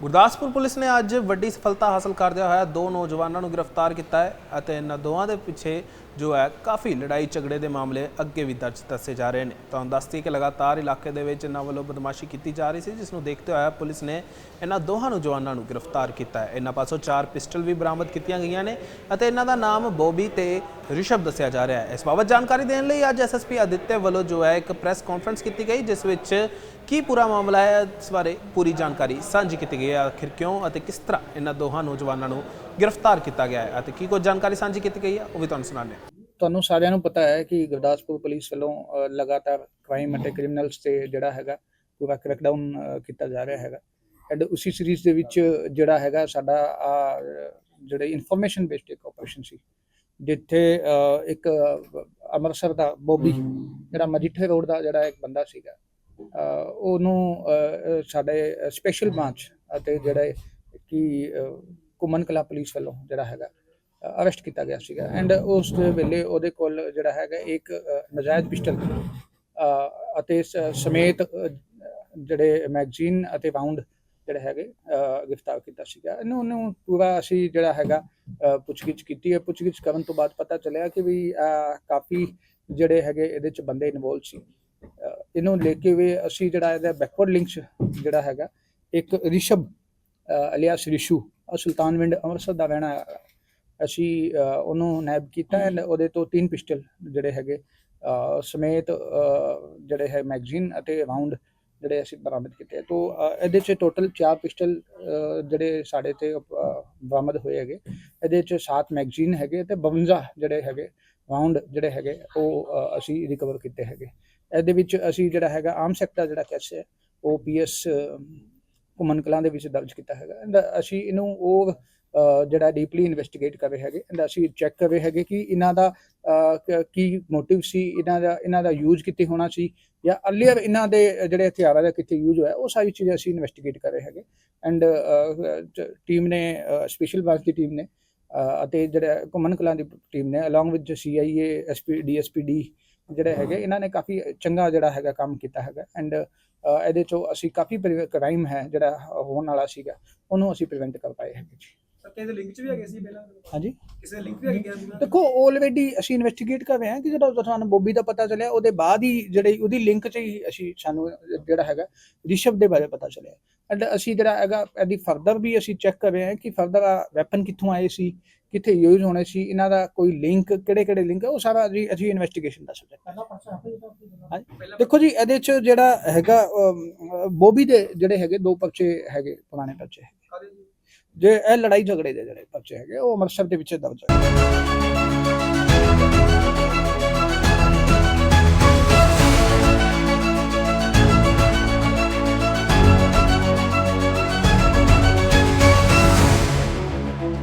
Gurdaspur police ਨੇ ਅੱਜ ਵੱਡੀ ਸਫਲਤਾ ਹਾਸਲ ਕਰਦਿਆਂ ਹੋਇਆ ਦੋ ਨੌਜਵਾਨਾਂ ਨੂੰ ਗ੍ਰਿਫਤਾਰ ਕੀਤਾ ਹੈ ਅਤੇ ਇਹਨਾਂ ਦੋਵਾਂ ਦੇ ਪਿੱਛੇ ਜੋ ਹੈ ਕਾਫੀ ਲੜਾਈ ਝਗੜੇ ਦੇ ਮਾਮਲੇ ਅੱਗੇ ਵੀ ਦਰਜ ਦੱਸੇ ਜਾ ਰਹੇ ਨੇ। ਤੁਹਾਨੂੰ ਦੱਸਦੀ ਕਿ ਲਗਾਤਾਰ ਇਲਾਕੇ ਦੇ ਵਿੱਚ ਇਹਨਾਂ ਵੱਲੋਂ ਬਦਮਾਸ਼ੀ ਕੀਤੀ ਜਾ ਰਹੀ ਸੀ, ਜਿਸ ਨੂੰ ਦੇਖਦੇ ਹੋਇਆ ਪੁਲਿਸ ਨੇ ਇਹਨਾਂ ਦੋਹਾਂ ਨੌਜਵਾਨਾਂ ਨੂੰ ਗ੍ਰਿਫਤਾਰ ਕੀਤਾ ਹੈ। ਇਹਨਾਂ ਪਾਸੋਂ ਚਾਰ ਪਿਸਟਲ ਵੀ ਬਰਾਮਦ ਕੀਤੀਆਂ ਗਈਆਂ ਨੇ ਅਤੇ ਇਹਨਾਂ ਦਾ ਨਾਮ ਬੋਬੀ ਤੇ ਰਿਸ਼ਭ ਦੱਸਿਆ ਜਾ ਰਿਹਾ ਹੈ। ਇਸ ਬਾਬਤ ਜਾਣਕਾਰੀ ਦੇਣ ਲਈ ਅੱਜ ਐਸਐਸਪੀ ਆਦਿੱਤਯ ਵੱਲੋਂ ਜੋ ਹੈ ਇੱਕ ਪ੍ਰੈਸ ਕਾਨਫਰੰਸ ਕੀਤੀ ਗਈ, ਜਿਸ ਵਿੱਚ ਕੀ ਪੂਰਾ ਮਾਮਲਾ ਹੈ ਇਸ ਬਾਰੇ ਪੂਰੀ ਜਾਣਕਾਰੀ ਸਾਂਝੀ ਕੀਤੀ ਗਈ ਹੈ ਆਖਿਰ ਕਿਉਂ ਅਤੇ ਕਿਸ ਤਰ੍ਹਾਂ ਇਹਨਾਂ ਦੋਹਾਂ ਨੌਜਵਾਨਾਂ ਨੂੰ ਗ੍ਰਿਫਤਾਰ ਕੀਤਾ ਗਿਆ ਹੈ ਅਤੇ ਕੀ ਕੁਝ ਜਾਣਕਾਰੀ ਸਾਂਝੀ ਕੀਤੀ ਗਈ ਹੈ ਉਹ ਵੀ ਤੁਹਾਨੂੰ ਸੁਣਾਉਂਦੇ ਹਾਂ। ਤੁਹਾਨੂੰ ਸਾਰਿਆਂ ਨੂੰ ਪਤਾ ਹੈ ਕਿ ਗੁਰਦਾਸਪੁਰ ਪੁਲਿਸ ਵੱਲੋਂ ਲਗਾਤਾਰ ਕ੍ਰਾਈਮ ਅਤੇ ਕ੍ਰਿਮੀਨਲਸ ਤੇ ਜਿਹੜਾ ਹੈਗਾ ਪੂਰਾ ਕ੍ਰੈਕਡਾਊਨ ਕੀਤਾ ਜਾ ਰਿਹਾ ਹੈਗਾ। ਐਂਡ ਉਸੇ ਸੀਰੀਜ਼ ਦੇ ਵਿੱਚ ਜਿਹੜਾ ਹੈਗਾ ਸਾਡਾ ਆਹ, ਜਿਹੜਾ ਇਨਫੋਰਮੇਸ਼ਨ ਬੇਸਡ ਇੱਕ ਆਪਰੇਸ਼ਨ ਸੀ ਜਿੱਥੇ ਇੱਕ ਅੰਮ੍ਰਿਤਸਰ ਦਾ ਬੋਬੀ ਜਿਹੜਾ ਮਜੀਠੇ ਰੋਡ ਦਾ ਜਿਹੜਾ ਇੱਕ ਬੰਦਾ ਸੀਗਾ ਉਹਨੂੰ ਸਾਡੇ ਸਪੈਸ਼ਲ ਬ੍ਰਾਂਚ ਅਤੇ ਜਿਹੜਾ ਕਿ ਘੁੰਮਣ ਕਲਾ ਪੁਲਿਸ ਵੱਲੋਂ ਜਿਹੜਾ ਹੈਗਾ ਅਰੈਸਟ ਕੀਤਾ ਗਿਆ ਸੀਗਾ। ਐਂਡ ਉਸ ਵੇਲੇ ਉਹਦੇ ਕੋਲ ਜਿਹੜਾ ਹੈਗਾ ਇੱਕ ਨਜਾਇਜ਼ ਪਿਸਟਲ ਅਤੇ ਸਮੇਤ ਜਿਹੜੇ ਮੈਗਜ਼ੀਨ ਅਤੇ ਰਾਉਂਡ ਜਿਹੜੇ ਹੈਗੇ ਗ੍ਰਿਫਤਾਰ ਕੀਤਾ ਸੀਗਾ। ਇਹਨੂੰ ਉਹਨੂੰ ਪੂਰਾ ਅਸੀਂ ਜਿਹੜਾ ਹੈਗਾ ਪੁੱਛਗਿੱਛ ਕੀਤੀ ਹੈ। ਪੁੱਛਗਿੱਛ ਕਰਨ ਤੋਂ ਬਾਅਦ ਪਤਾ ਚੱਲਿਆ ਕਿ ਵੀ ਕਾਫੀ ਜਿਹੜੇ ਹੈਗੇ ਇਹਦੇ ਚ ਬੰਦੇ ਇਨਵੋਲਵ ਸੀ। ਇਹਨੂੰ ਲੈ ਕੇ ਵੀ ਅਸੀਂ ਜਿਹੜਾ ਇਹਦਾ ਬੈਕਵਰਡ ਲਿੰਕਸ ਜਿਹੜਾ ਹੈਗਾ, ਇੱਕ ਰਿਸ਼ਬ ਅਲਿਆਸ ਰਿਸ਼ੂ ਉਹ ਸੁਲਤਾਨਵਿੰਡ ਅੰਮ੍ਰਿਤਸਰ ਦਾ ਰਹਿਣਾ ਅਸੀਂ ਉਹਨੂੰ ਨੈਬ ਕੀਤਾ ਐਂਡ ਉਹਦੇ ਤੋਂ ਤਿੰਨ ਪਿਸਟਲ ਜਿਹੜੇ ਹੈਗੇ ਸਮੇਤ ਜਿਹੜੇ ਹੈ ਮੈਗਜ਼ੀਨ ਅਤੇ ਰਾਉਂਡ ਜਿਹੜੇ ਅਸੀਂ ਬਰਾਮਦ ਕੀਤੇ ਤੋਂ ਇਹਦੇ ਚ ਟੋਟਲ ਚਾਰ ਪਿਸਟਲ ਜਿਹੜੇ ਸਾਡੇ ਤੇ ਬਰਾਮਦ ਹੋਏ ਹੈਗੇ। ਇਹਦੇ ਚ 7 ਮੈਗਜ਼ੀਨ ਹੈਗੇ ਤੇ 52 ਜਿਹੜੇ ਹੈਗੇ ਰਾਉਂਡ ਜਿਹੜੇ ਹੈਗੇ, ਉਹ ਅਸੀਂ ਰਿਕਵਰ ਕੀਤੇ ਹੈਗੇ। ਇਹਦੇ ਵਿੱਚ ਅਸੀਂ ਜਿਹੜਾ ਹੈਗਾ ਆਮ ਸੈਕਟਰ ਜਿਹੜਾ ਕੈਸ ਹੈ ਉਹ ਪੀਐਸ ਘੁੰਮਣ ਕਲਾਂ ਦੇ ਵਿੱਚ ਦਰਜ ਕੀਤਾ ਹੈਗਾ। ਐਂਡ ਅਸੀਂ ਇਹਨੂੰ ਉਹ ਜਿਹੜਾ ਡੀਪਲੀ ਇਨਵੈਸਟੀਗੇਟ ਕਰ ਰਹੇ ਹੈਗੇ। ਐਂਡ ਅਸੀਂ ਚੈੱਕ ਕਰ ਰਹੇ ਹੈਗੇ ਕਿ ਇਹਨਾਂ ਦਾ ਅ, ਕੀ ਮੋਟਿਵ ਸੀ ਇਹਨਾਂ ਦਾ ਇਹਨਾਂ ਦਾ ਯੂਜ਼ ਕਿੱਥੇ ਹੋਣਾ ਸੀ ਜਾਂ ਅਰਲੀਅਰ ਇਹਨਾਂ ਦੇ ਜਿਹੜੇ ਹਥਿਆਰਾਂ ਦਾ ਕਿੱਥੇ ਯੂਜ਼ ਹੋਇਆ ਉਹ ਸਾਰੀ ਚੀਜ਼ਾਂ ਅਸੀਂ ਇਨਵੈਸਟੀਗੇਟ ਕਰ ਰਹੇ ਹੈਗੇ। ਐਂਡ ਟੀਮ ਨੇ ਸਪੈਸ਼ਲ ਬ੍ਰਾਂਚ ਦੀ ਟੀਮ ਨੇ ਅਤੇ ਜਿਹੜਾ ਘੁੰਮਣ ਕਲਾਂ ਦੀ ਟੀਮ ਨੇ along with CIA SP DSPD ਜਿਹੜੇ ਹੈਗੇ ਇਹਨਾਂ ਨੇ ਕਾਫੀ ਚੰਗਾ ਜਿਹੜਾ ਹੈਗਾ ਕੰਮ ਕੀਤਾ ਹੈਗਾ। ਐਂਡ ਇਹਦੇ ਚੋਂ ਅਸੀਂ ਕਾਫੀ ਕ੍ਰਾਈਮ ਹੈ ਜਿਹੜਾ ਹੋਣ ਵਾਲਾ ਸੀਗਾ ਉਹਨੂੰ ਅਸੀਂ ਪ੍ਰੀਵੈਂਟ ਕਰ ਪਾਏ ਹੈਗੇ ਜੀ। ਸਰ ਕਿਸੇ ਦੇ ਲਿੰਕ ਚ ਵੀ ਹੈਗੇ ਸੀ ਪਹਿਲਾਂ। ਹਾਂਜੀ। ਕਿਸੇ ਦੇ ਲਿੰਕ ਵੀ ਹੈਗੇ ਸੀ। ਦੇਖੋ ਆਲਰੇਡੀ ਅਸੀਂ ਇਨਵੈਸਟੀਗੇਟ ਕਰ ਰਹੇ ਹਾਂ ਕਿ ਜਦੋਂ ਸਾਨੂੰ ਬੋਬੀ ਦਾ ਪਤਾ ਚੱਲਿਆ ਉਹਦੇ ਬਾਅਦ ਹੀ ਜਿਹੜੇ ਉਹਦੀ ਲਿੰਕ 'ਚ ਹੀ ਅਸੀਂ ਸਾਨੂੰ ਜਿਹੜਾ ਹੈਗਾ ਰਿਸ਼ਵ ਦੇ ਬਾਰੇ ਪਤਾ ਚੱਲਿਆ। ਐਂਡ ਅਸੀਂ ਜਿਹੜਾ ਹੈਗਾ ਇਹਦੀ ਫਰਦਰ ਵੀ ਅਸੀਂ ਚੈੱਕ ਕਰ ਰਹੇ ਹਾਂ ਕਿ ਫਰਦਰ ਵੈਪਨ ਕਿੱਥੋਂ ਆਏ ਸੀ ਕਿੱਥੇ ਯੂਜ਼ ਹੋਣੇ ਸੀ ਇਹਨਾਂ ਦਾ ਕੋਈ ਲਿੰਕ ਕਿਹੜੇ ਕਿਹੜੇ ਲਿੰਕ ਹੈ ਉਹ ਸਾਰਾ ਜੀ ਅਸੀਂ ਇਨਵੈਸਟੀਗੇਸ਼ਨ ਦਾ ਸਬਜੈਕਟ। ਦੇਖੋ ਜੀ ਇਹਦੇ 'ਚ ਜਿਹੜਾ ਹੈਗਾ ਬੋਬੀ ਦੇ ਜਿਹੜੇ ਹੈਗੇ ਦੋ ਪਰਚੇ ਹੈਗੇ ਪੁਰਾਣੇ ਪਰਚੇ ਜੇ ਇਹ ਲੜਾਈ ਝਗੜੇ ਦੇ ਜਿਹੜੇ ਪਰਚੇ ਹੈਗੇ ਉਹ ਅੰਮ੍ਰਿਤਸਰ ਦੇ ਵਿੱਚ ਦਰਜ ਹੈ